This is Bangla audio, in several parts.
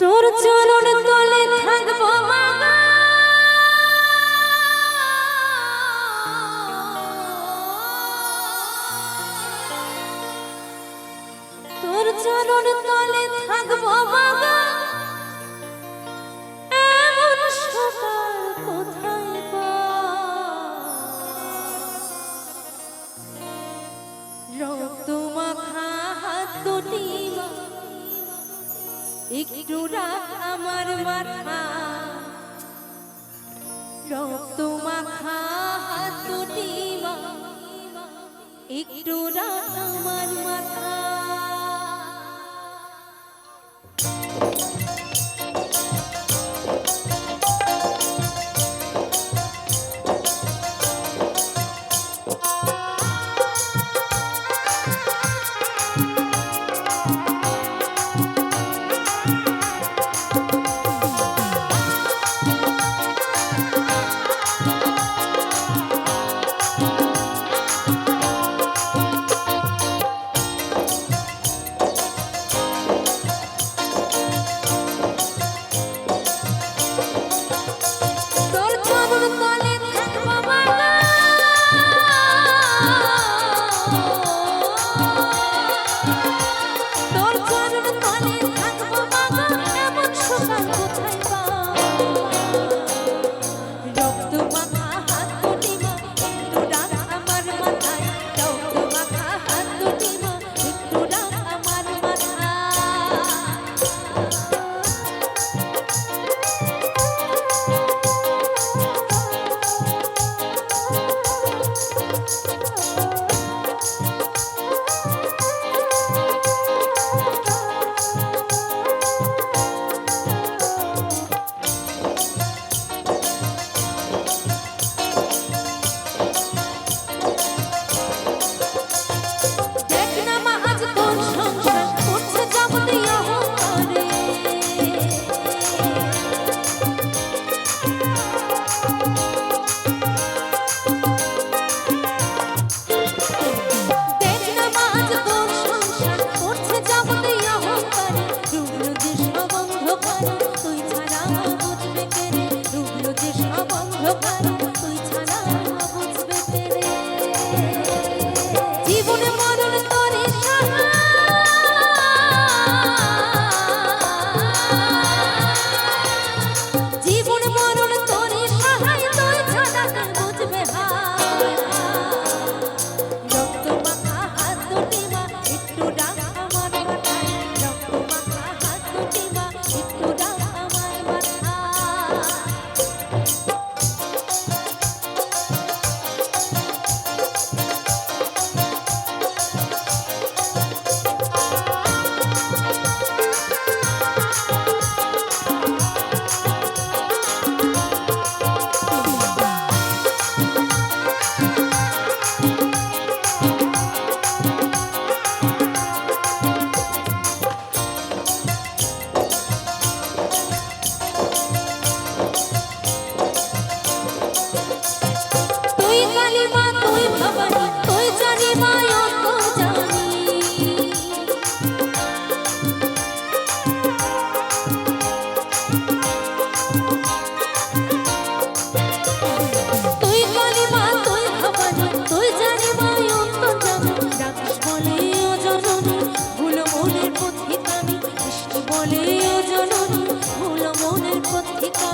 তোর চরণ তলে থাকব তোর চরণ তলে থাকব মাগো একটু আমার মাথা। রক্ত মাখা হাত দুটি একটু আমার মাথা।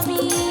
me.